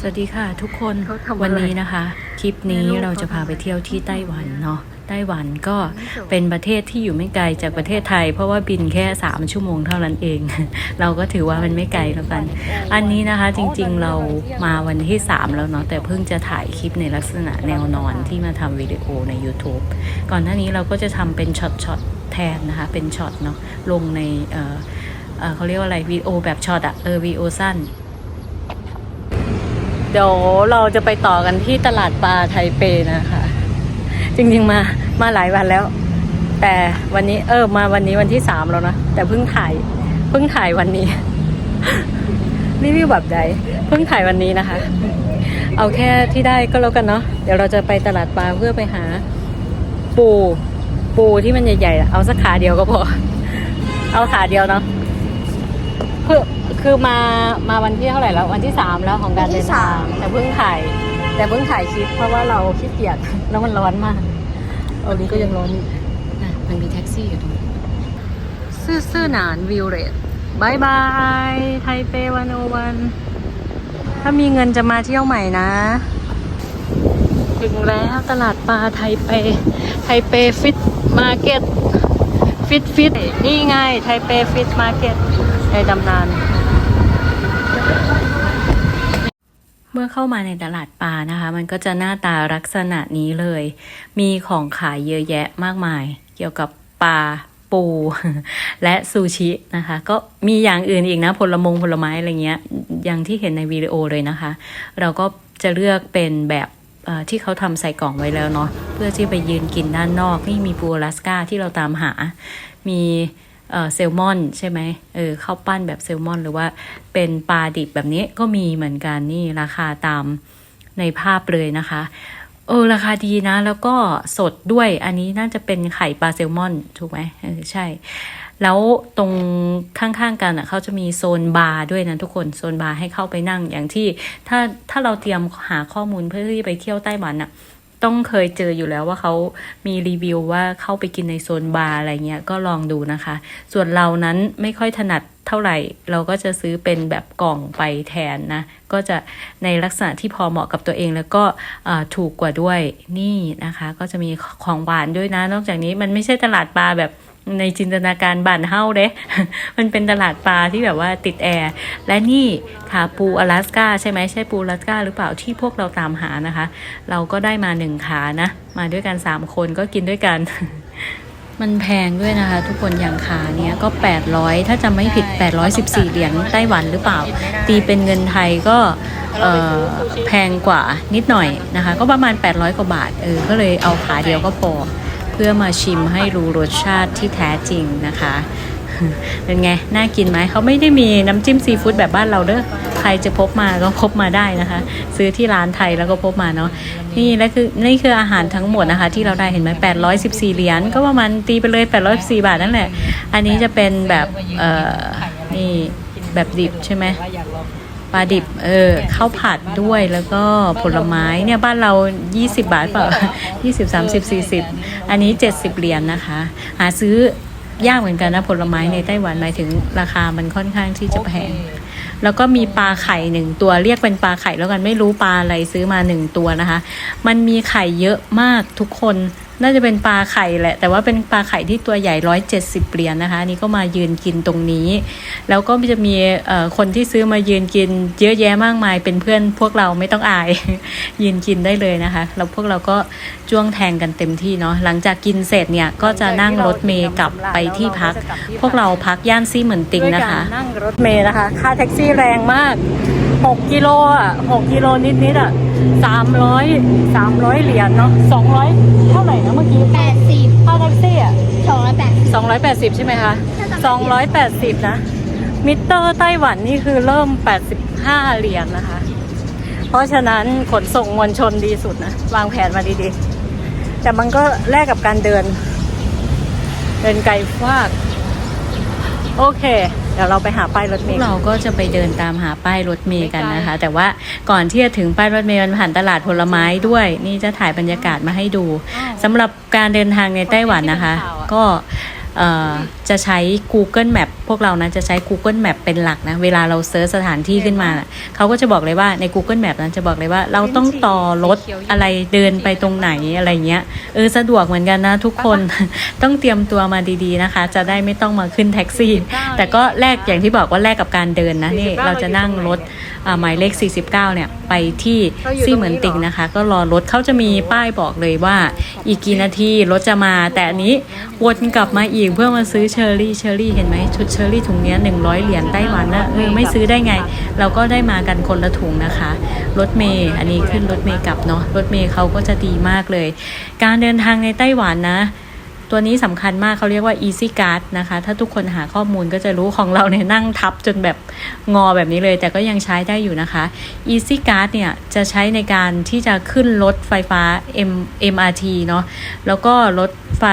สวัสดีค่ะทุกคนเขาทำอะไรวันนี้นะคะ คลิปนี้ไม่รู้เราจะพาไปเที่ยวที่ไต้หวันเนาะไต้หวันก็เป็นประเทศที่อยู่ไม่ไกลจากประเทศไทย เพราะว่าบินแค่ 3 ชั่วโมงเท่านั้นเอง เราก็ถือว่ามันไม่ไกลแล้วกัน อันนี้นะคะจริงๆเรามาวันที่ 3 แล้วเนาะแต่เพิ่งจะถ่ายคลิปในลักษณะแนวนอนที่มาทำวิดีโอใน YouTube ก่อนหน้านี้เราก็จะทำเป็นช็อตๆแทนนะคะ เป็นช็อตเนาะลงในเอ่อเอ่อเขาเรียกว่าอะไรวิดีโอแบบช็อตอะเออวิดีโอสั้น เดี๋ยวเราจะไปต่อกันที่ตลาดปลาไทเปนะคะ จริงๆมามาหลายวันแล้ว แต่วันนี้เออมาวันนี้วันที่สามแล้วนะ แต่เพิ่งถ่ายเพิ่งถ่ายวันนี้รีวิวแบบใดเพิ่งถ่ายวันนี้นะคะ เอาแค่ที่ได้ก็แล้วกันเนาะเดี๋ยวเราจะไปตลาดปลาเพื่อไปหา ปูปูที่มันใหญ่ๆเอาสักขาเดียวก็พอ เอาขาเดียวเนาะ เพื่อคือมามาวันที่เท่าไหร่แล้ววันที่สามแล้วของการเดินทางแต่เพิ่งถ่าย แต่เพิ่งถ่ายคลิปเพราะว่าเราขี้เกียจ แล้วมันร้อนมากเออนี้ก็ยังร้อนอยู่นะมันมีแท็กซี่อยู่ตรงนี้ซื่อซื่อหนานวิวเรตบายบายไทเปวันโอวัน ถ้ามีเงินจะมาเที่ยวใหม่นะ ถึงแล้วตลาดปลาไทเป ไทเปฟิตมาร์เก็ต ฟิตฟิตนี่ไงไทเปฟิตมาร์เก็ต ในตำนาน เมื่อเข้ามาในตลาดปลานะคะ มันก็จะหน้าตาลักษณะนี้เลย มีของขายเยอะแยะมากมาย เกี่ยวกับปลาปูและซูชินะคะ ก็มีอย่างอื่นอีกนะผลมงผลไม้อะไรเงี้ย อย่างที่เห็นในวิดีโอเลยนะคะ เราก็จะเลือกเป็นแบบที่เขาทำใส่กล่องไว้แล้วเนาะเพื่อที่ไปยืนกินด้านนอก นี่มีปูอลาสกาที่เราตามหา มี เซลมอนใช่ไหมเออข้าวปั้นแบบเซลมอน หรือว่าเป็นปลาดิบแบบนี้ก็มีเหมือนกันนี่ราคาตามในภาพเลยนะคะเออราคาดีนะ แล้วก็สดด้วยอันนี้น่าจะเป็นไข่ปลาแซลมอนถูกไหมเออใช่ แล้วตรงข้างๆกันอะเขาจะมีโซนบาร์ด้วยนะทุกคนโซนบาร์ให้เข้าไปนั่งอย่างที่ถ้าถ้าเราเตรียมหาข้อมูลเพื่อที่ไปเที่ยวไต้หวันอะ ต้องเคยเจออยู่แล้วว่าเขามีรีวิวว่าเข้าไปกินในโซนบาร์อะไรเงี้ยก็ลองดูนะคะ ส่วนเรานั้นไม่ค่อยถนัดเท่าไหร่ เราก็จะซื้อเป็นแบบกล่องไปแทนนะ ก็จะในลักษณะที่พอเหมาะกับตัวเองแล้วก็ถูกกว่าด้วยนี่นะคะ ก็จะมีของหวานด้วยนะ นอกจากนี้มันไม่ใช่ตลาดปลาแบบ ในจินตนาการบ้านเฮ้าเด้ มันเป็นตลาดปลาที่แบบว่าติดแอร์ และนี่ขาปูอลาสกาใช่ไหมใช่ปูอลาสกาหรือเปล่าที่พวกเราตามหานะคะ เราก็ได้มาหนึ่งขานะ มาด้วยกัน3คนก็กินด้วยกัน มันแพงด้วยนะคะ ทุกคนอย่างขาเนี้ยก็ 800 ถ้าจำไม่ผิด 814 เหรียญไต้หวันหรือเปล่า ตีเป็นเงินไทยก็แพงกว่านิดหน่อยนะคะ ก็ประมาณ 800 กว่าบาทเออก็เลยเอาขาเดียวก็พอ พื่อมาชิมให้รู้รสชาติที่แท้จริงนะคะ เป็นไง น่ากินไหม เขาไม่ได้มีน้ำจิ้มซีฟู้ดแบบบ้านเราเด้อ ใครจะพบมาก็พบมาได้นะคะ ซื้อที่ร้านไทยแล้วก็พบมาเนาะ นี่และคือนี่คืออาหารทั้งหมดนะคะ ที่เราได้เห็นไหม814 เหรียญ ก็ประมาณตีไปเลย814บาทนั่นแหละ อันนี้จะเป็นแบบ เอ่อ นี่แบบดิบใช่ไหม ปลาดิบเออข้าวผัดด้วยแล้วก็ผลไม้เนี่ยบ้านเรา 20 บาทเปล่า20 30 40 อันนี้ 70 เหรียญนะคะ หาซื้อยากเหมือนกันนะผลไม้ในไต้หวันหมายถึงราคามันค่อนข้างที่จะแพง แล้วก็มีปลาไข่หนึ่งตัวเรียกเป็นปลาไข่แล้วกันไม่รู้ปลาอะไรซื้อมาหนึ่งตัวนะคะ มันมีไข่เยอะมากทุกคน น่าจะเป็นปลาไข่แหละ แต่ว่าเป็นปลาไข่ที่ตัวใหญ่ร้อยเจ็ดสิบเหรียญนะคะนี่ก็มายืนกินตรงนี้ แล้วก็จะมีคนที่ซื้อมายืนกินเยอะแยะมากมาย เป็นเพื่อนพวกเราไม่ต้องอาย ยืนกินได้เลยนะคะแล้วพวกเราก็จ้วงแทงกันเต็มที่เนาะหลังจากกินเสร็จเนี่ยก็จะนั่งรถเมย์กลับไปที่พัก พวกเราพักย่านซี่เหมือนติงนะคะนั่งรถเมย์นะคะ ค่าแท็กซี่แรงมาก 6กิโลอะ6กิโลนิดนิดๆอะ300 300เหรียญเนาะ200เท่าไหร่นะเมื่อกี้แปดสิบค่าแท็กซี่อะสองร้อยแปดสิบ280ใช่ไหมคะ280นะ มิเตอร์ไต้หวันนี่คือเริ่ม85เหรียญนะคะ เพราะฉะนั้นขนส่งมวลชนดีสุดนะ วางแผนมาดีๆ แต่มันก็แลกกับการเดิน เดินไกลฟาก โอเคเดี๋ยวเราไปหาป้ายรถเมล์เราก็จะไปเดินตามหาป้ายรถเมล์กันนะคะ แต่ว่าก่อนที่จะถึงป้ายรถเมล์มันผ่านตลาดผลไม้ด้วย นี่จะถ่ายบรรยากาศมาให้ดูสำหรับการเดินทางในไต้หวันนะคะ ก็เอ่อ จะใช้ Google Map พวกเรานะจะใช้ Google Map เป็นหลักนะ เวลาเราเซิร์ชสถานที่ขึ้นมาน่ะเขาก็จะบอกเลยว่าใน Google Map นั้นจะบอกเลยว่าเราต้องต่อรถอะไรเดินไปตรงไหนอะไรเงี้ยเออสะดวกเหมือนกันนะทุกคนต้องเตรียมตัวมาดีๆนะคะ จะได้ไม่ต้องมาขึ้นแท็กซี่ แต่ก็แลกอย่างที่บอกว่าแลกกับการเดินนะนี่เราจะนั่งรถอ่าหมายเลข 49 เนี่ยไปที่ซี่เหมือนติงนะคะ ก็รอรถเขาจะมีป้ายบอกเลยว่า อีกกี่นาทีรถจะมา แต่อันนี้วนกลับมาอีกเพื่อมาซื้อเชอร์รี่เชอร์รี่เห็นไหมชุดเชอร์รี่ถุงเนี้ย100เหรียญไต้หวันนะเออไม่ซื้อได้ไง เราก็ได้มากันคนละถุงนะคะ รถเมย์อันนี้ขึ้นรถเมย์กลับเนาะรถเมย์เขาก็จะดีมากเลย การเดินทางในไต้หวันนะตัวนี้สำคัญมากเขาเรียกว่า easy card นะคะ ถ้าทุกคนหาข้อมูลก็จะรู้ของเราเนี่ยนั่งทับจนแบบงอแบบนี้เลย แต่ก็ยังใช้ได้อยู่นะคะ easy card เนี่ยจะใช้ในการที่จะขึ้นรถไฟฟ้า M MRT เนาะแล้วก็รถไฟ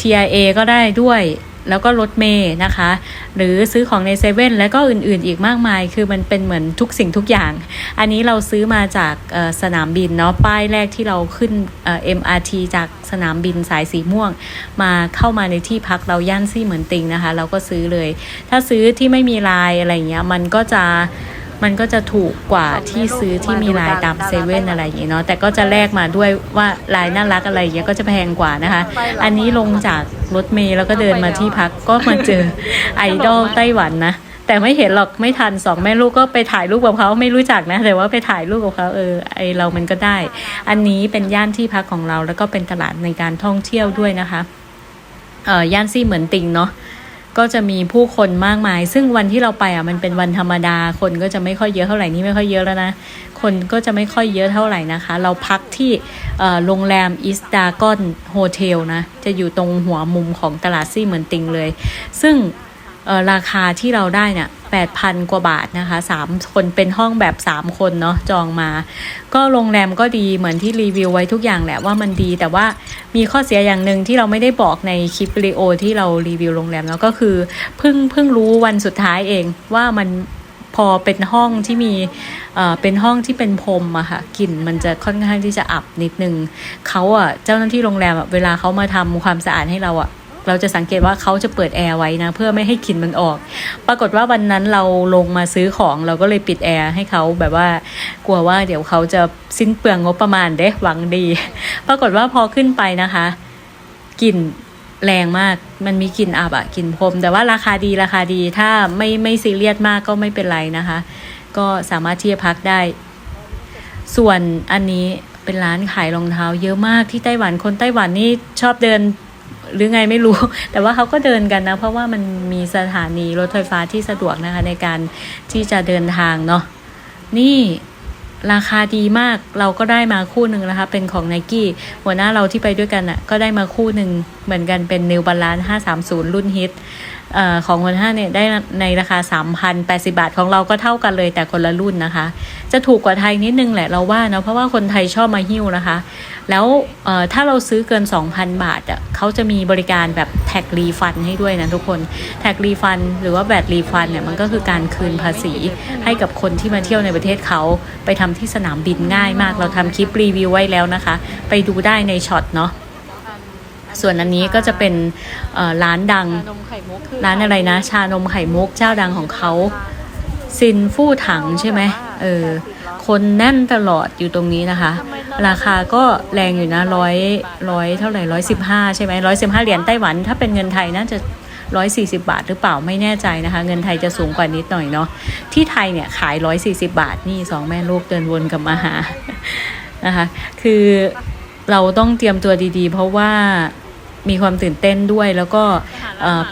TIA ก็ได้ด้วยแล้วก็รถเมย์นะคะ หรือซื้อของในเซเว่นแล้วก็อื่นๆอีกมากมาย คือมันเป็นเหมือนทุกสิ่งทุกอย่าง อันนี้เราซื้อมาจากสนามบินเนาะป้ายแรกที่เราขึ้นเอ่อ MRT จากสนามบินสายสีม่วง มาเข้ามาในที่พักเราย่านซี่เหมือนติงนะคะ เราก็ซื้อเลย ถ้าซื้อที่ไม่มีลายอะไรเงี้ยมันก็จะ มันก็จะถูกกว่าที่ซื้อที่มีลายตามเซเว่นอะไรอย่างเงี้ยเนาะแต่ก็จะแลกมาด้วยว่าลายน่ารักอะไรอย่างเงี้ยก็จะแพงกว่านะคะ อันนี้ลงจากรถเมล์แล้วก็เดินมาที่พักก็มาเจอไอดอลไต้หวันนะแต่ไม่เห็นหรอกไม่ทันสองแม่ลูกก็ไปถ่ายรูปกับเขาไม่รู้จักนะแต่ว่าไปถ่ายรูปกับเขาเออไอเรามันก็ได้ อันนี้เป็นย่านที่พักของเราแล้วก็เป็นตลาดในการท่องเที่ยวด้วยนะคะเอ่อย่านซี่เหมือนติงเนาะ ก็จะมีผู้คนมากมาย ซึ่งวันที่เราไปอะมันเป็นวันธรรมดา คนก็จะไม่ค่อยเยอะเท่าไหร่นี่ไม่ค่อยเยอะแล้วนะ คนก็จะไม่ค่อยเยอะเท่าไหร่นะคะ เราพักที่โรงแรมอิสตากอนโฮเทลนะ จะอยู่ตรงหัวมุมของตลาดซี่เหมือนติงเลย ซึ่ง ราคาที่เราได้เนี่ยแปดพันกว่าบาทนะคะสามคนเป็นห้องแบบสามคนเนาะจองมา ก็โรงแรมก็ดีเหมือนที่รีวิวไว้ทุกอย่างแหละว่ามันดี แต่ว่ามีข้อเสียอย่างหนึ่งที่เราไม่ได้บอกในคลิปวิดีโอที่เรารีวิวโรงแรมแล้วก็คือเพิ่งเพิ่งรู้วันสุดท้ายเองว่ามันพอเป็นห้องที่มีเอ่อเป็นห้องที่เป็นพรมอะค่ะกลิ่นมันจะค่อนข้างที่จะอับนิดนึงเขาอะเจ้าหน้าที่โรงแรมอะเวลาเขามาทำความสะอาดให้เราอะ เราจะสังเกตว่าเขาจะเปิดแอร์ไว้นะ เพื่อไม่ให้กลิ่นมันออก ปรากฏว่าวันนั้นเราลงมาซื้อของเราก็เลยปิดแอร์ให้เขาแบบว่ากลัวว่าเดี๋ยวเขาจะสิ้นเปลืองงบประมาณเด้หวังดี ปรากฏว่าพอขึ้นไปนะคะกลิ่นแรงมากมันมีกลิ่นอับอะกลิ่นพรม แต่ว่าราคาดีราคาดีถ้าไม่ไม่ซีเรียสมากก็ไม่เป็นไรนะคะ ก็สามารถที่จะพักได้ ส่วนอันนี้เป็นร้านขายรองเท้าเยอะมากที่ไต้หวันคนไต้หวันนี่ชอบเดิน หรือไงไม่รู้ แต่ว่าเขาก็เดินกันนะ เพราะว่ามันมีสถานีรถไฟฟ้าที่สะดวกนะคะ ในการที่จะเดินทางเนาะนี่ราคาดีมากเราก็ได้มาคู่หนึ่งนะคะ เป็นของ n นกี้หัวหน้าเราที่ไปด้วยกันอะ่ะ ก็ได้มาคู่หนึ่งเหมือนกันเป็น New Balance 530 รุ่นฮิต อของคนห้าเนี่ยได้ในราคา 3,080 บาทของเราก็เท่ากันเลยแต่คนละรุ่นนะคะ จะถูกกว่าไทยนิดนึงแหละเราว่านะเพราะว่าคนไทยชอบมาหิ้วนะคะ แล้วถ้าเราซื้อเกิน 2,000 บาทอะเขาจะมีบริการแบบแท็กรีฟันให้ด้วยนะทุกคนแท็กรีฟันหรือว่าแบตรีฟันเนี่ยมันก็คือการคืนภาษีให้กับคนที่มาเที่ยวในประเทศเขาไปทำที่สนามบินง่ายมาก เราทำคลิปรีวิวไว้แล้วนะคะ ไปดูได้ในช็อตเนาะ ส่วนอันนี้ก็จะเป็นเอ่อร้านดังชานมไข่มุกคือร้านอะไรนะ ชานมไข่มุกเจ้าดังของเขาซินฟู่ถังใช่ไหมเออ คนแน่นตลอดอยู่ตรงนี้นะคะ ราคาก็แรงอยู่นะร้อยร้อยเท่าไหร่ร้อยสิบห้าใช่ไหมร้อยสิบห้าเหรียญไต้หวัน ถ้าเป็นเงินไทยน่าจะร้อยสี่สิบาทหรือเปล่าไม่แน่ใจนะคะ เงินไทยจะสูงกว่านิดหน่อยเนาะที่ไทยเนี่ยขายร้อยสี่สิบาทนี่สองแม่ลูกเดินวนกลับมาหานะคะ คือเราต้องเตรียมตัวดีๆ เพราะว่า มีความตื่นเต้นด้วยแล้วก็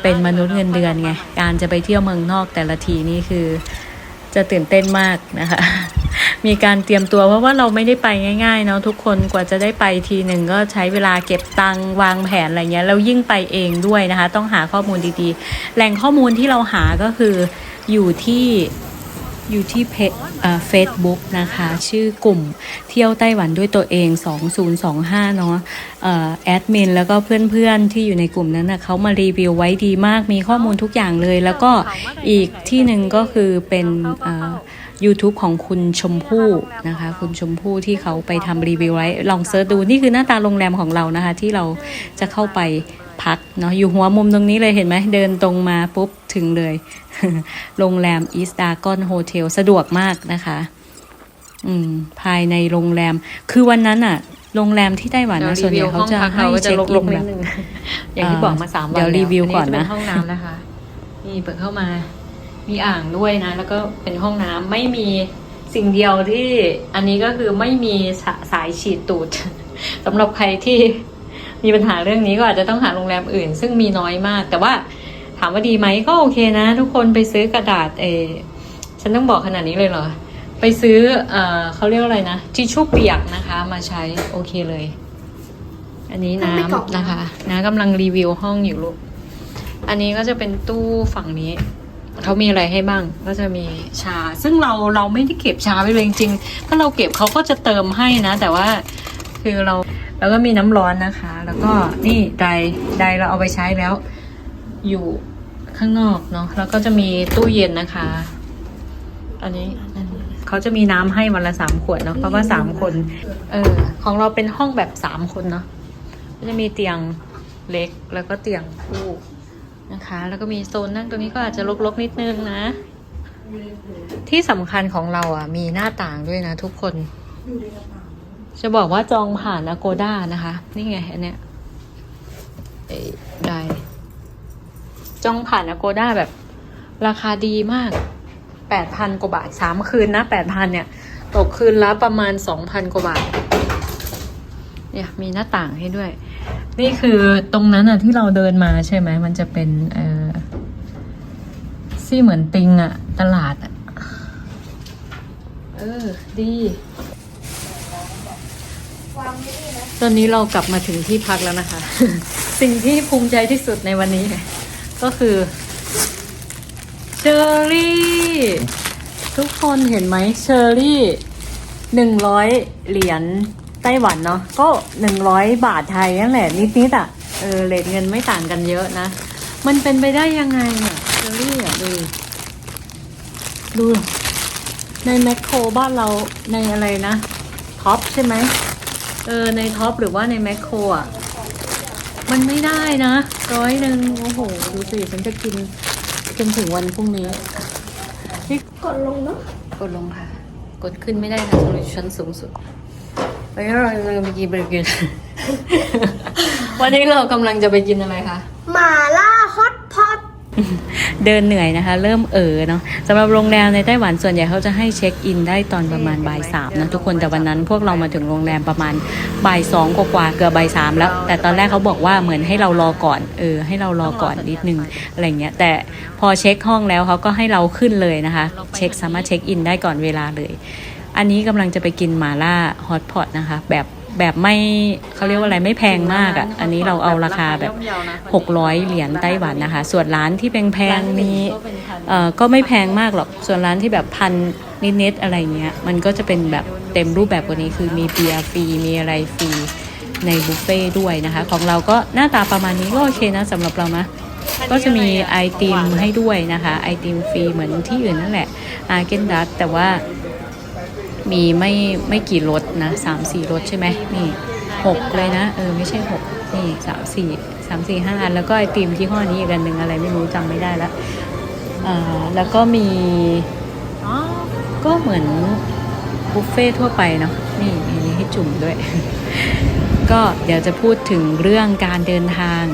เป็นมนุษย์เงินเดือนไง การจะไปเที่ยวเมืองนอกแต่ละทีนี่คือ จะตื่นเต้นมากนะคะ มีการเตรียมตัวเพราะว่าเราไม่ได้ไปง่าย ๆ เนาะทุกคนกว่าจะได้ไปทีหนึ่งก็ใช้เวลาเก็บตังค์วางแผนอะไรเงี้ยแล้วยิ่งไปเองด้วยนะคะ ต้องหาข้อมูลดีๆ แหล่งข้อมูลที่เราหาก็คืออยู่ที่ อยู่ที่เฟซบุ๊กนะคะ ชื่อกลุ่มเที่ยวไต้หวันด้วยตัวเอง 2025 เนาะเอ่อแอดมินแล้วก็เพื่อนๆที่อยู่ในกลุ่มนั้นนะเขามารีวิวไว้ดีมาก มีข้อมูลทุกอย่างเลย แล้วก็อีกที่หนึ่งก็คือเป็น YouTube ของคุณชมพู่นะคะ คุณชมพู่ที่เขาไปทำรีวิวไว้ ลองเซิร์ชดูนี่คือหน้าตาโรงแรมของเรานะคะ ที่เราจะเข้าไป พักเนาะอยู่หัวมุมตรงนี้เลยเห็นไหมเดินตรงมาปุ๊บถึงเลย โรงแรมอีส t า r กอนโฮเทลสะดวกมากนะคะ อืม ภายในโรงแรม คือวันนั้นอะโรงแรมที่ไต้หวันนะส่วนใหญ่เขาจะให้เช็คอินแบบอย่างที่บอกมาสามวันเดี๋ยวรีวิวก่อนนะอัจะเป็นห้องน้ำนะคะ นี่เปิดเข้ามา มีอ่างด้วยนะ แล้วก็เป็นห้องน้ำไม่มีสิ่งเดียวที่อันนี้ก็คือไม่มีสาสายฉีดตูดสำหรับใครที่ มีปัญหาเรื่องนี้ก็อาจจะต้องหาโรงแรมอื่น ซึ่งมีน้อยมาก แต่ว่าถามว่าดีไหมก็โอเคนะ ทุกคนไปซื้อกระดาษเออฉันต้องบอกขนาดนี้เลยเหรอ ไปซื้อเออเขาเรียกว่าอะไรนะทิชชู่เปียกนะคะมาใช้โอเคเลย อันนี้น้ำนะคะ นะกำลังรีวิวห้องอยู่ลูกอันนี้ก็จะเป็นตู้ฝั่งนี้เขามีอะไรให้บ้างก็จะมีชา ซึ่งเราเราไม่ได้เก็บชาไว้เลยจริงๆถ้าเราเก็บเขาก็จะเติมให้นะ แต่ว่าคือเรา แล้วก็มีน้ำร้อนนะคะ แล้วก็นี่ไดไดเราเอาไปใช้แล้ว อยู่ข้างนอกเนาะแล้วก็จะมีตู้เย็นนะคะ อันนี้เขาจะมีน้ำให้วันละสามขวดเนาะเพราะว่าสามคน เออของเราเป็นห้องแบบสามคนเนาะก็จะมีเตียงเล็กแล้วก็เตียงคู่นะคะ แล้วก็มีโซนนั่งตรงนี้ก็อาจจะรกๆนิดนึงนะ ที่สำคัญของเราอะ มีหน้าต่างด้วยนะทุกคน จะบอกว่าจองผ่าน Agoda นะคะ นี่ไงอันเนี้ยได้ จองผ่าน Agoda แบบ ราคาดีมากแปดพันกว่าบาทสามคืนนะแปดพันเนี่ย ตกคืนละประมาณสองพันกว่าบาท เนี่ยมีหน้าต่างให้ด้วย นี่คือตรงนั้นอะที่เราเดินมาใช่ไหม มันจะเป็นเออซี่เหมือนติงอะตลาดอะเออ ดี ตอนนี้เรากลับมาถึงที่พักแล้วนะคะ สิ่งที่ภูมิใจที่สุดในวันนี้ ก็คือเชอรี่ทุกคนเห็นไหมเชอรี่หนึ่งร้อยเหรียญไต้หวันเนาะก็หนึ่งร้อยบาทไทยนั่นแหละนิดๆอะเออเลทเงินไม่ต่างกันเยอะนะ มันเป็นไปได้ยังไงอะเชอรี่อะดูดูในแมคโครบ้านเราในอะไรนะท็อปใช่ไหม ออในท็อปหรือว่าในแมคโครอะ มันไม่ได้นะร้อยหนึ่งโอ้โห ดูสิ ฉันจะกินจนถึงวันพรุ่งนี้นี่กดลงเนาะกดลงค่ะ กดขึ้นไม่ได้ค่ะสำหรับชั้นสูงสุดวันนี้เรากำลังไปกินเบรกินวันนี้เรากำลังจะไปกินอะไรคะหมาล่าฮอตพอต เดินเหนื่อยนะคะ เริ่มเออเนาะสำหรับโรงแรมในไต้หวันส่วนใหญ่เขาจะให้เช็คอินได้ตอนประมาณบ่ายสามนะทุกคนแต่วันนั้นพวกเรามาถึงโรงแรมประมาณบ่ายสองกว่าๆเกือบบ่ายสามแล้ว แต่ตอนแรกเขาบอกว่าเหมือนให้เรารอก่อนเออให้เรารอก่อนนิดนึงอะไรเงี้ยแต่พอเช็คห้องแล้วเขาก็ให้เราขึ้นเลยนะคะ เช็คสามารถเช็คอินได้ก่อนเวลาเลย อันนี้กำลังจะไปกินหมาล่าฮอตพอตนะคะแบบ แบบไม่เขาเรียกว่าอะไรไม่แพงมากอะ่ะ อันนี้เราเอาราคาแบบ 600 เหรียญไต้หวันนะคะ ส่วนร้านที่แพงๆมีเอ่อก็ไม่แพงมากหรอก ส่วนร้านที่แบบพันนิดๆอะไรเงี้ย มันก็จะเป็นแบบเต็มรูปแบบกว่านี้คือมีเบียร์ฟรีมีอะไรฟรีในบุฟเฟ่ต์ด้วยนะคะ ของเราก็หน้าตาประมาณนี้ก็โอเคนะสำหรับเรานะก็จะมีไอติมให้ด้วยนะคะไอติมฟรีเหมือนที่อื่นนั่นแหละอาเกนดัตแต่ว่ามีไม่ไม่กี่รส นะสามสี่รสใช่ไหมนี่หกเลยนะ เออไม่ใช่หกนี่สามสี่สามสี่ห้าอันแล้วก็ไอติมที่ห้อนี้อีกอันหนึ่งอะไรไม่รู้จำไม่ได้ล้วอ่าแล้วก็มีอ๋อก็เหมือนบุฟเฟ่ทั่วไปเนาะนี่มีให้จุ่มด้วย ก็เดี๋ยวจะพูดถึงเรื่องการเดินทาง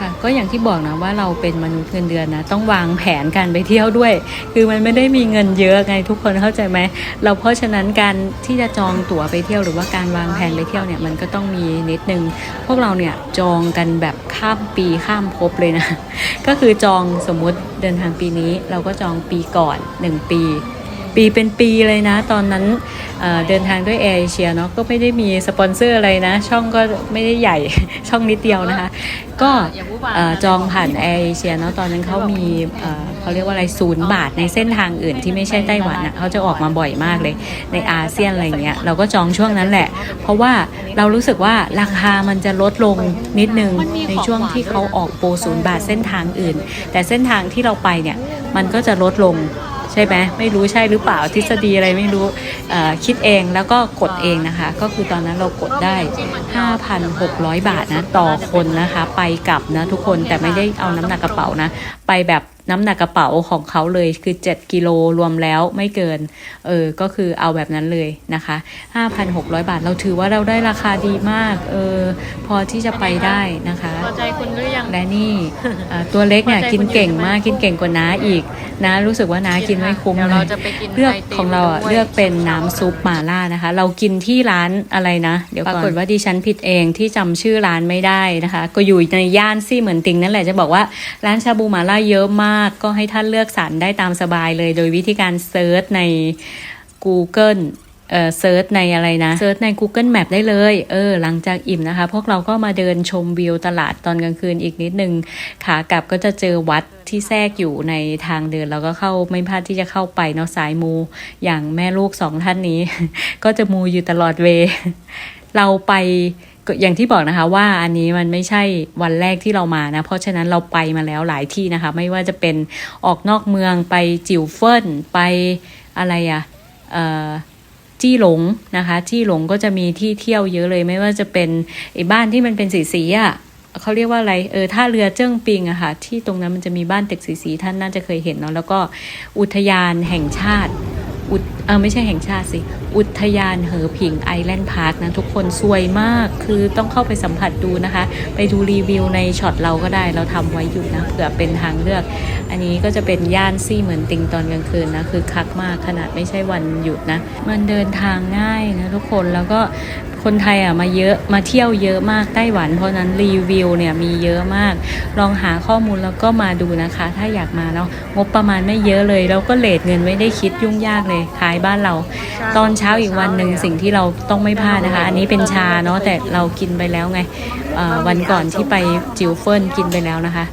ค่ะก็อย่างที่บอกนะว่าเราเป็นมนุษย์เงินเดือนนะต้องวางแผนการไปเที่ยวด้วย คือมันไม่ได้มีเงินเยอะไงทุกคนเข้าใจไหมเราเพราะฉะนั้นการที่จะจองตั๋วไปเที่ยวหรือว่าการวางแผนไปเที่ยวเนี่ยมันก็ต้องมีนิดนึง พวกเราเนี่ยจองกันแบบข้ามปีข้ามภพเลยนะก็คือจองสมมุติเดินทางปีนี้ เราก็จองปีก่อนหนึ่งปี ปีเป็นปีเลยนะ ตอนนั้นเดินทางด้วยแอร์เอเชียเนาะก็ไม่ได้มีสปอนเซอร์อะไรนะ ช่องก็ไม่ได้ใหญ่ช่องนิดเดียวนะคะ ก็จองผ่านแอร์เอเชียเนาะตอนนั้นเขามีเขาเรียกว่าอะไรศูนย์บาทในเส้นทางอื่นที่ไม่ใช่ไต้หวันอะเขาจะออกมาบ่อยมากเลยในอาเซียนอะไรเงี้ยเราก็จองช่วงนั้นแหละ เพราะว่าเรารู้สึกว่าราคามันจะลดลงนิดนึงในช่วงที่เขาออกโปรศูนย์บาทเส้นทางอื่น แต่เส้นทางที่เราไปเนี่ยมันก็จะลดลง ช่ช่ไหมไม่รู้ใช่หรือเปล่าทฤษฎีอะไรไม่รู้คิดเองแล้วก็กดเองนะคะ ก็คือตอนนั้นเรากดได้ 5,600 บาทนะต่อคนนะคะ ไปกลับนะทุกคนแต่ไม่ได้เอาน้ำหนักกระเป๋านะ ไปแบบ น้ำหนักกระเป๋าของเขาเลยคือ 7 กิโลรวมแล้วไม่เกิน เออ ก็คือเอาแบบนั้นเลยนะคะ 5,600 บาทเราถือว่าเราได้ราคาดีมาก เออ พอที่จะไปได้นะคะพอใจคุณหรือยังและนี่เอ่อตัวเล็กเนี่ยพอใจกินเก่งมากคุณอยู่ใช่ไหมกินเก่งกว่าน้าอีกนะรู้สึกว่าน้ากินไม่คุ้มเดี๋ยวเลเรายจะไปกินเลือกไติมของเราอะด้วยเลือกเป็นน้ำซุปหม่าล่านะคะ เรากินที่ร้านอะไรนะ เดี๋ยวปรากฏว่าดิฉันผิดเองที่จำชื่อร้านไม่ได้นะคะ ก็อยู่ในย่านซี่เหมือนติงนั่นแหละจะบอกว่าร้านชาบูหม่าล่าเยอะมากก็ให้ท่านเลือกสรรได้ตามสบายเลย โดยวิธีการเซิร์ชใน Google เอ่อเซิร์ชในอะไรนะเซิร์ชใน Google Map ได้เลย เออ หลังจากอิ่มนะคะ พวกเราก็มาเดินชมวิวตลาดตอนกลางคืนอีกนิดนึงขากลับก็จะเจอวัดที่แทรกอยู่ในทางเดินเราก็เข้าไม่พลาดที่จะเข้าไปเนาะสายมู อย่างแม่ลูกสองท่านนี้ ก็จะมูอยู่ตลอดเว เราไป อย่างที่บอกนะคะว่าอันนี้มันไม่ใช่วันแรกที่เรามานะ เพราะฉะนั้นเราไปมาแล้วหลายที่นะคะ ไม่ว่าจะเป็นออกนอกเมืองไปจิ๋วเฟินไปอะไรอะเอ่อจี้หลงนะคะ จี้หลงก็จะมีที่เที่ยวเยอะเลย ไม่ว่าจะเป็นไอ้บ้านที่มันเป็นสีสีอะเขาเรียกว่าอะไร เออ ท่าเรือเจิ้งปิงอะค่ะ ที่ตรงนั้นมันจะมีบ้านตึกสีสีท่านน่าจะเคยเห็นเนาะ แล้วก็อุทยานแห่งชาติ อุดเออไม่ใช่แห่งชาติสิ อุทยานเหอผิงไอแลนด์พาร์คนะทุกคนสวยมาก คือต้องเข้าไปสัมผัสดูนะคะ ไปดูรีวิวในช็อตเราก็ได้ เราทำไว้อยู่นะเผื่อเป็นทางเลือก อันนี้ก็จะเป็นย่านซี่เหมือนติงตอนกลางคืนนะ คือคักมากขนาดไม่ใช่วันหยุดนะ มันเดินทางง่ายนะทุกคน แล้วก็ คนไทยอะมาเยอะมาเที่ยวเยอะมากไต้หวัน เพราะนั้นรีวิวเนี่ยมีเยอะมาก ลองหาข้อมูลแล้วก็มาดูนะคะ ถ้าอยากมาเนาะงบประมาณไม่เยอะเลย แล้วก็เลทเงินไม่ได้คิดยุ่งยากเลยขายบ้านเรา ตอนเช้าอีกวันหนึ่งสิ่งที่เราต้องไม่พลาดนะคะ อันนี้เป็นชาเนาะแต่เรากินไปแล้วไงเอ่อวันก่อนที่ไปจิวเฟินกินไปแล้วนะคะ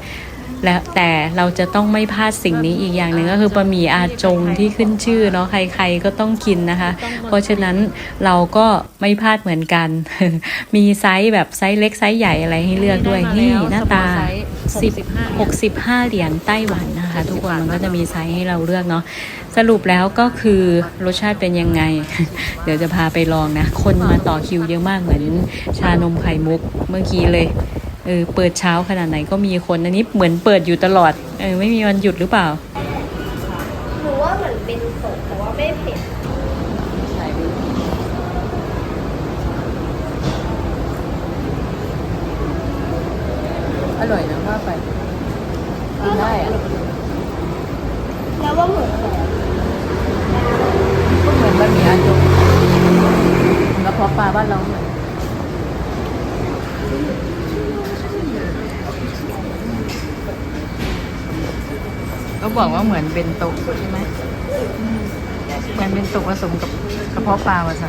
แล้วแต่เราจะต้องไม่พลาดสิ่งนี้อีกอย่างหนึ่งก็คือบะหมี่อาจงที่ขึ้นชื่อเนาะใครๆก็ต้องกินนะคะ เพราะฉะนั้นเราก็ไม่พลาดเหมือนกัน มีไซส์แบบไซส์เล็กไซส์ใหญ่อะไรให้เลือกด้วยนี่หน้าตาสิบหกสิบห้าเหรียญไต้หวันนะคะ ทุกคนมันก็จะมีไซส์ให้เราเลือกเนาะสรุปแล้วก็คือรสชาติเป็นยังไง เดี๋ยวจะพาไปลองนะ คนมาต่อคิวเยอะมากเหมือนชานมไข่มุกเมื่อกี้เลย เออเปิดเช้าขนาดไหนก็มีคนอันนี้เหมือนเปิดอยู่ตลอดเออไม่มีวันหยุดหรือเปล่าหนูว่าเหมือนเป็นสดแต่ว่าไม่เผ็ดอร่อยนะว่าไปกินได้อะแล้วว่าเหมือนสดก็เหมือนบะหมี่อาจงกระเพาะปลาบ้านเราเหมือน ก็บอกว่าเหมือนเป็นโต๊ะใช่ไหมเหมือนเป็นโต๊ะผสมกับกระเพาะปลาว่ะสั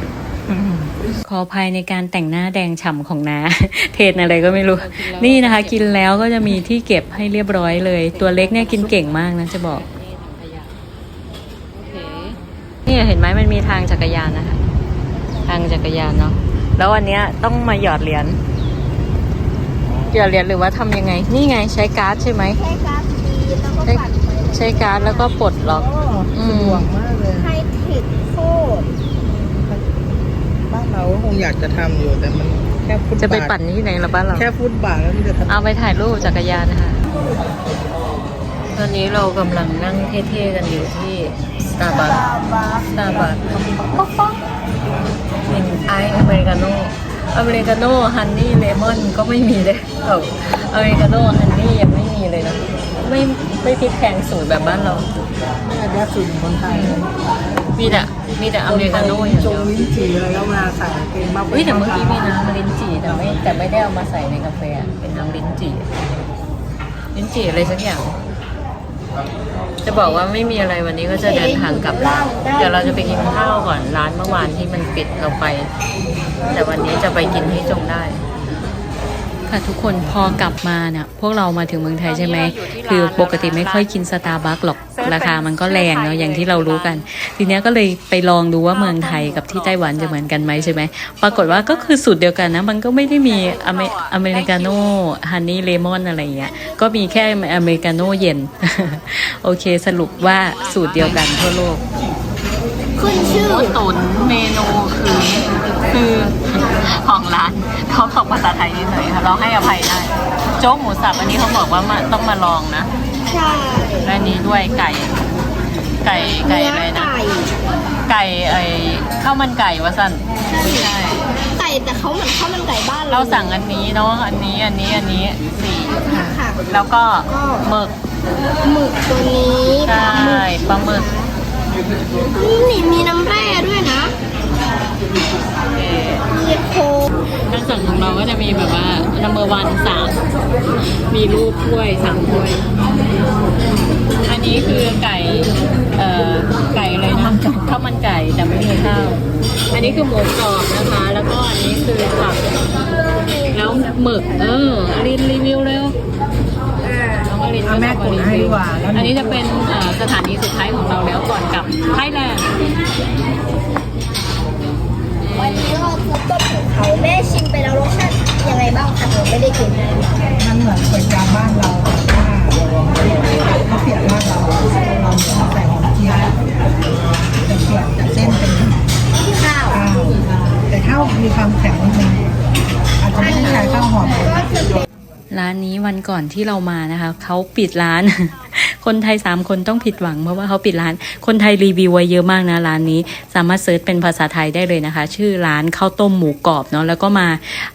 ขออภัยในการแต่งหน้าแดงฉ่ำของน้า เทศอะไรก็ไม่รู้ นี่นะคะ กินแล้วก็จะมีที่เก็บให้เรียบร้อยเลย ตัวเล็กเนี่ยกินเก่งมากนะจะบอกนี่เห็นไหมมันมีทางจักรยานนะคะ ทางจักรยานเนาะแล้ววันเนี้ยต้องมาหยอดเหรียญหยอดเหรียญหรือว่าทำยังไง นี่ไงใช้การ์ดใช่ไหมใช้กราฟดีแล้วก็ปั่นไป ใช้การ์ดแล้วก็ปลดล็อก อืมไฮเทคโคตรบ้านเราก็คงอยากจะทำอยู่แต่มันแค่ฟุตบาทจะไปปั่นที่ไหนละบ้านเรา แค่ฟุตบาทแล้วมันจะทำ เอาไปถ่ายรูปจักรยานนะคะ ตอนนี้เรากำลังนั่งเท่ๆกันอยู่ที่ Starbucks Starbucks หนึ่งไออเมริกาโน่อเมริกาโน่ฮันนี่เลมอนก็ไม่มีเลยเอออเมริกาโน่ฮันนี่ยังไม่มีเลยนะ ไม่ไม่พริกแพงสูตรแบบบ้านเราแม่แด้สูตรคนไทยมีแต่มีแต่อเมริกาโน่อย่างจเดีงยวลิ้นจี่อะไรก็มาใส่เป็นมะพร้าวเฮ้ยแต่เมื่อกี้มีน้ำลิ้นจี่แต่ไม่แต่ไม่ได้เอามาใส่ในกาแฟอะเป็นน้ำลิ้นจี่ลิ้นจี่อะไรสักอย่าง จะบอกว่าไม่มีอะไรวันนี้ก็จะเดินทางกลับแล้วเดี๋ยวเราจะไปกินข้าวก่อนร้านเมื่อวานที่มันปิดเราไป แต่วันนี้จะไปกินที่จงได้ข ค่ะทุกคนพอกลับมาเนี่ยพวกเรามาถึงเมืองไทยใช่ไหมคือปกติไม่ค่อยกินสตาร์บัคหรอกราคามันก็แรงเนาะอย่างที่เรารู้กัน ทีเนี้ยก็เลยไปลองดูว่าเมืองไทยกับที่ไต้หวันจะเหมือนกันไหมใช่ไหมปรากฏว่าก็คือสูตรเดียวกันนะ มันก็ไม่ได้มีอเมอเมริกาโน่ฮันนี่เลมอนอะไรเงี้ยก็มีแค่อเมริกาโน่เย็น โอเคสรุปว่าสูตรเดียวกันทั่วโลก ขึ้นชื่อตุนเมนูคือคือของร้านเขาตกภาษาไทยนิดหน่อยค่ะเราให้อภัยได้โจ๊กหมูสับอันนี้เขาบอกว่ามาต้องมาลองนะใช่และอันนี้ด้วยไก่ ไก่ไก่เนื้ออะไรนะ ไก่ไก่ไอ้ข้าวมันไก่วะสันไม่ใช่ไก่แต่เขาเหมือนข้าวมันไก่บ้านเราสั่งอันนี้เนาะอันนี้อันนี้อันนี้สี่ค่ะแล้วก็หมึกหมึกตัวนี้ใช่ปลาหมึก นี่มีน้ำแร่ด้วยนะ มีโคกการสั่งของเราก็จะมีแบบว่า number one สามมีรูปถ้วยสามถ้วย อันนี้คือไก่ เอ่อ ไก่อะไรนะข้าวมันไก่แต่ไม่มีข้าว อันนี้คือหมูกรอบนะคะ แล้วก็อันนี้คือผัก แล้วหมึก เอออลินรีวิวเร็วน้องอลิน เอาแม่กดให้ดีกว่าแล้วอันนี้จะเป็นเอ่อสถานีสุดท้ายของเราแล้วก่อนกลับไทยแลนด์วันนี้เราคือต้มของเขาแม่ชิมไปแล้วรสชาติยังไงบ้างคะหนูไม่ได้กินมันเหมือนก๋วยจั๊บบ้านเราแต่ว่าเขาเปลี่ยนบ้านเราเราใส่หอมเจียวแต่เปลี่ยนจากเส้นเป็นข้าวข้าวแต่ข้าวมีความแข็งนิดนึงอาจจะไม่ได้ใช้ข้าวหอมเลยก็คือเป็น ร้านนี้วันก่อนที่เรามานะคะเขาปิดร้าน คนไทยสามคนต้องผิดหวังเพราะว่าเขาปิดร้าน คนไทยรีวิวไว้เยอะมากนะร้านนี้ สามารถเซิร์ชเป็นภาษาไทยได้เลยนะคะ ชื่อร้านข้าวต้มหมูกรอบเนาะแล้วก็มา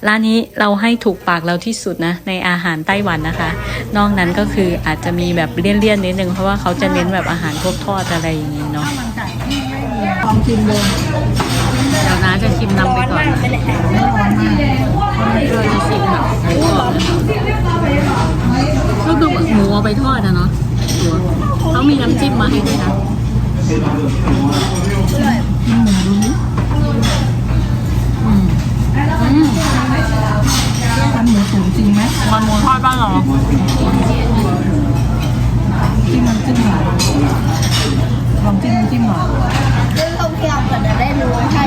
ร้านนี้เราให้ถูกปากเราที่สุดนะในอาหารไต้หวันนะคะ นอกนั้นก็คืออาจจะมีแบบเลี่ยนๆนิดนึงเพราะว่าเขาจะเน้นแบบอาหารพวกทอดอะไรอย่างนี้เนาะมันไก่ที่ไม่มีลองชิมดูเดี๋ยวนะจะชิมนำไปร้อนก่อนมากไปเลยค่ะไม่ร้อนมากเราจะชิมแบบหมูกรอบนะคะก็คือหมูเอาไปทอดนะเนาะเขามีน้ำจิ้มมาให้ด้วยนะอืมอืมทำหมูตุ๋นจริงไหมมันหมูทอดบ้านเราจิ้มน้ำจิ้มหน่อยลองจิ้มน้ำจิ้มหน่อยเรื่องท่องเที่ยวก่อนจะได้รู้ว่าใช่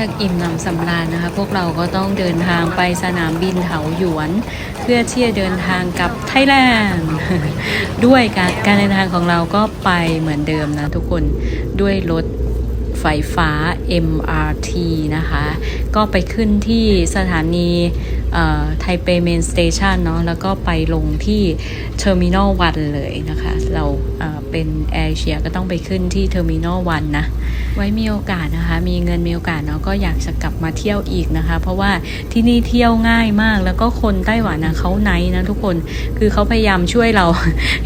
จากอิ่มหนำสำราญนะคะ พวกเราก็ต้องเดินทางไปสนามบินเถาหยวน เพื่อที่จะเดินทางกลับไทยแลนด์ด้วยการการเดินทางของเราก็ไปเหมือนเดิมนะทุกคนด้วยรถไฟฟ้า MRT นะคะ ก็ไปขึ้นที่สถานีไทเปเมนสเตชันเนาะแล้วก็ไปลงที่เทอร์มินอลวันเลยนะคะ เราเเป็นแอร์เชียก็ต้องไปขึ้นที่เทอร์มินอลวันนะไว้มีโอกาสนะคะ มีเงินมีโอกาสเนาะก็อยากจะกลับมาเที่ยวอีกนะคะ เพราะว่าที่นี่เที่ยวง่ายมาก แล้วก็คนไต้หวันนะเขาไนนะทุกคนคือเขาพยายามช่วยเรา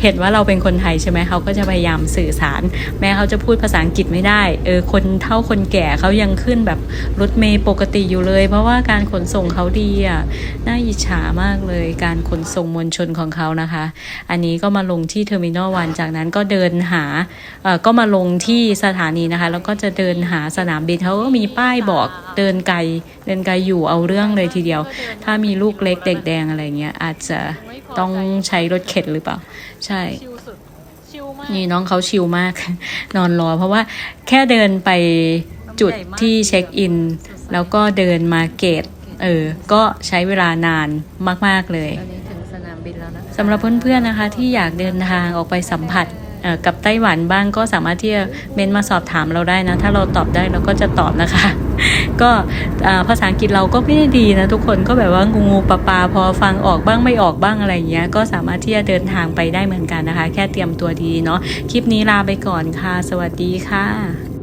เห็นว่าเราเป็นคนไทยใช่ไหมเขาก็จะพยายามสื่อสาร แม้เขาจะพูดภาษาอังกฤษไม่ได้เออคนเท่าคนแก่เขายังขึ้นแบบรถเมย์ปกติอยู่เลย เพราะว่าการขนส่งเขาดีอะน่าอิจฉามากเลย การขนส่งมวลชนของเขานะคะ อันนี้ก็มาลงที่เทอร์มินอลวันจากนั้นก็เดินหาเออก็มาลงที่สถานีนะคะ แล้วก็จะเดินหาสนามบินเขาก็มีป้ายบอกเดินไกลเดินไกลอยู่เอาเรื่องเลยทีเดียว ถ้ามีลูกเล็กเด็กแดงอะไรเงี้ยอาจจะต้องใช้รถเข็นหรือเปล่า ใช่ชิลสุดชิลมากนี่น้องเขาชิลมาก นอนรอเพราะว่าแค่เดินไปจุดที่เช็คอิน แล้วก็เดินมาเกตเออ ก็ใช้เวลานานมาก ๆ เลยตอนนี้ถึงสนามบินแล้วนะคะสำหรับเพื่อนๆนะคะที่อยากเดินทางออกไปสัมผัสเอ่อ กับไต้หวันบ้างก็สามารถที่จะเมนมาสอบถามเราได้นะ ถ้าเราตอบได้เราก็จะตอบนะคะ ก็ภาษาอังกฤษเราก็ไม่ได้ดีนะทุกคนก็แบบว่างูงูปลาปลาพอฟังออกบ้างไม่ออกบ้างอะไรอย่างเงี้ย ก็สามารถที่จะเดินทางไปได้เหมือนกันนะคะ แค่เตรียมตัวดีเนาะคลิปนี้ลาไปก่อนค่ะ สวัสดีค่ะ